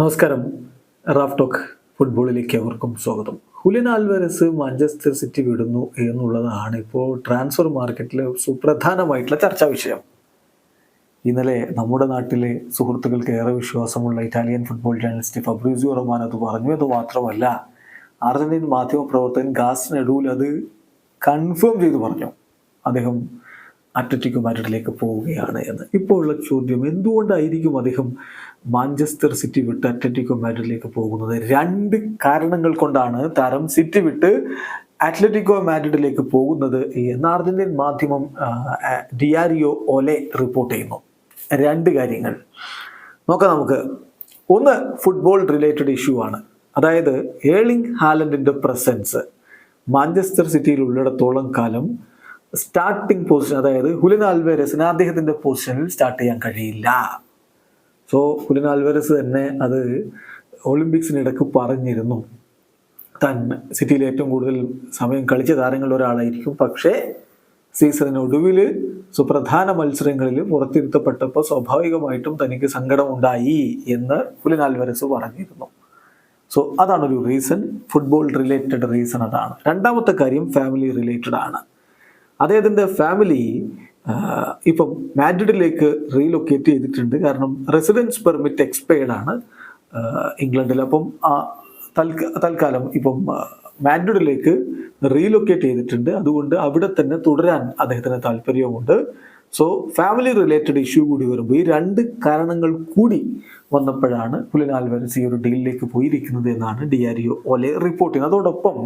നമസ്കാരം. Raf talk ഫുട്ബോളിലേക്ക് അവർക്കും സ്വാഗതം. ഹുലിൻ ആൽവരസ് മാഞ്ചസ്റ്റർ സിറ്റി വിടുന്നു എന്നുള്ളതാണ് ഇപ്പോൾ ട്രാൻസ്ഫർ മാർക്കറ്റിലെ സുപ്രധാനമായിട്ടുള്ള ചർച്ചാ വിഷയം. ഇന്നലെ നമ്മുടെ നാട്ടിലെ സുഹൃത്തുക്കൾക്ക് ഏറെ വിശ്വാസമുള്ള Italian football journalist Fabrizio Romano അത് പറഞ്ഞു എന്ന് മാത്രമല്ല അർജന്റീൻ മാധ്യമ പ്രവർത്തകൻ ഗാസ് നെഡൂൽ അത് കൺഫേം ചെയ്തു പറഞ്ഞു. അദ്ദേഹം അത്ലറ്റിക്കോ മാഡ്രിഡിലേക്ക് പോവുകയാണ് എന്ന്. ഇപ്പോഴുള്ള ചോദ്യം എന്തുകൊണ്ടായിരിക്കും അദ്ദേഹം മാഞ്ചസ്റ്റർ സിറ്റി വിട്ട് അത്ലറ്റിക്കോ മാഡ്രിഡിലേക്ക് പോകുന്നത്? രണ്ട് കാരണങ്ങൾ കൊണ്ടാണ് താരം സിറ്റി വിട്ട് അത്ലറ്റിക്കോ മാഡ്രിഡിലേക്ക് പോകുന്നത് എന്ന് അർജന്റീൻ മാധ്യമം ഡിയാരിയോ ഒലെ റിപ്പോർട്ട് ചെയ്യുന്നു. രണ്ട് കാര്യങ്ങൾ. നോക്കാം നമുക്ക്. ഒന്ന് ഫുട്ബോൾ റിലേറ്റഡ് ഇഷ്യൂ ആണ്. അതായത് ഏളിംഗ് ഹാലൻഡിന്റെ പ്രസൻസ് മാഞ്ചസ്റ്റർ സിറ്റിയിൽ ഉള്ളിടത്തോളം കാലം സ്റ്റാർട്ടിംഗ് പൊസിഷൻ അതായത് ഹുലിൻ ആൽവേരസിന് അദ്ദേഹത്തിന്റെ പൊസിഷനിൽ സ്റ്റാർട്ട് ചെയ്യാൻ കഴിയില്ല. സോ ഹുലിൻ ആൽവേരസ് തന്നെ അത് ഒളിമ്പിക്സിനിടക്ക് പറഞ്ഞിരുന്നു. താൻ സിറ്റിയിൽ ഏറ്റവും കൂടുതൽ സമയം കളിച്ച താരങ്ങളിൽ ഒരാളായിരിക്കും. പക്ഷേ സീസണിനൊടുവിൽ സുപ്രധാന മത്സരങ്ങളിൽ പുറത്തിരുത്തപ്പെട്ടപ്പോൾ സ്വാഭാവികമായിട്ടും തനിക്ക് സങ്കടമുണ്ടായി എന്ന് ഹുലിൻ ആൽവരസ് പറഞ്ഞിരുന്നു. സോ അതാണൊരു റീസൺ ഫുട്ബോൾ റിലേറ്റഡ് റീസൺ അതാണ്. രണ്ടാമത്തെ കാര്യം ഫാമിലി റിലേറ്റഡ് ആണ്. അദ്ദേഹത്തിന്റെ ഫാമിലി ഇപ്പം മാഡ്രിഡിലേക്ക് റീലൊക്കേറ്റ് ചെയ്തിട്ടുണ്ട്. കാരണം റെസിഡൻസ് പെർമിറ്റ് എക്സ്പയർഡ് ആണ് ഇംഗ്ലണ്ടിൽ. അപ്പം തൽക്കാലം ഇപ്പം മാഡ്രിഡിലേക്ക് റീലൊക്കേറ്റ് ചെയ്തിട്ടുണ്ട്. അതുകൊണ്ട് അവിടെ തന്നെ തുടരാൻ അദ്ദേഹത്തിന് താല്പര്യവുമുണ്ട്. സോ ഫാമിലി റിലേറ്റഡ് ഇഷ്യൂ കൂടി വരുമ്പോൾ ഈ രണ്ട് കാരണങ്ങൾ കൂടി വന്നപ്പോഴാണ് പുലിനാൽ ആൽവരസ് ഈ ഒരു ഡീലിലേക്ക് പോയിരിക്കുന്നത് എന്നാണ് ഡിആർഒ ഒലെ റിപ്പോർട്ട് ചെയ്യുന്നത്. അതോടൊപ്പം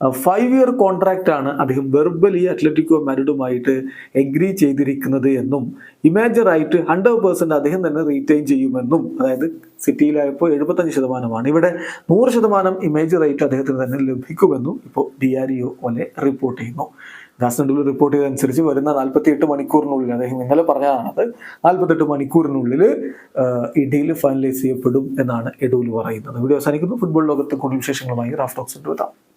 ഫൈവ് ഇയർ കോൺട്രാക്റ്റ് ആണ് അദ്ദേഹം വെർബലി അത്ലറ്റിക്കോ മാരിഡുമായിട്ട് എഗ്രി ചെയ്തിരിക്കുന്നത് എന്നും ഇമേജറായിട്ട് ഹൺഡ്രഡ് പേഴ്സന്റ് അദ്ദേഹം തന്നെ റീറ്റെയിൻ ചെയ്യുമെന്നും അതായത് സിറ്റിയിലായപ്പോൾ എഴുപത്തഞ്ച് ശതമാനമാണ്. ഇവിടെ നൂറ് ശതമാനം ഇമേജ് റൈറ്റ് അദ്ദേഹത്തിന് തന്നെ ലഭിക്കുമെന്നും ഇപ്പോൾ ഡി ആർ ഇ ഒലെ റിപ്പോർട്ട് ചെയ്യുന്നു. ഗാസ്നഡുൽ റിപ്പോർട്ട് ചെയ്തതനുസരിച്ച് വരുന്ന നാൽപ്പത്തി എട്ട് മണിക്കൂറിനുള്ളിൽ അദ്ദേഹം ഇന്നലെ പറഞ്ഞതാണത് നാൽപ്പത്തെട്ട് മണിക്കൂറിനുള്ളിൽ ഈ ഡീൽ ഫൈനലൈസ് ചെയ്യപ്പെടും എന്നാണ് എഡൂൽ പറയുന്നത്. വീഡിയോ അവസാനിക്കുന്നു. ഫുട്ബോൾ ലോകത്തെ കൂടുതൽ വിശേഷങ്ങളുമായി റാഫ്റ്റോക്സിന്റെ എത്താം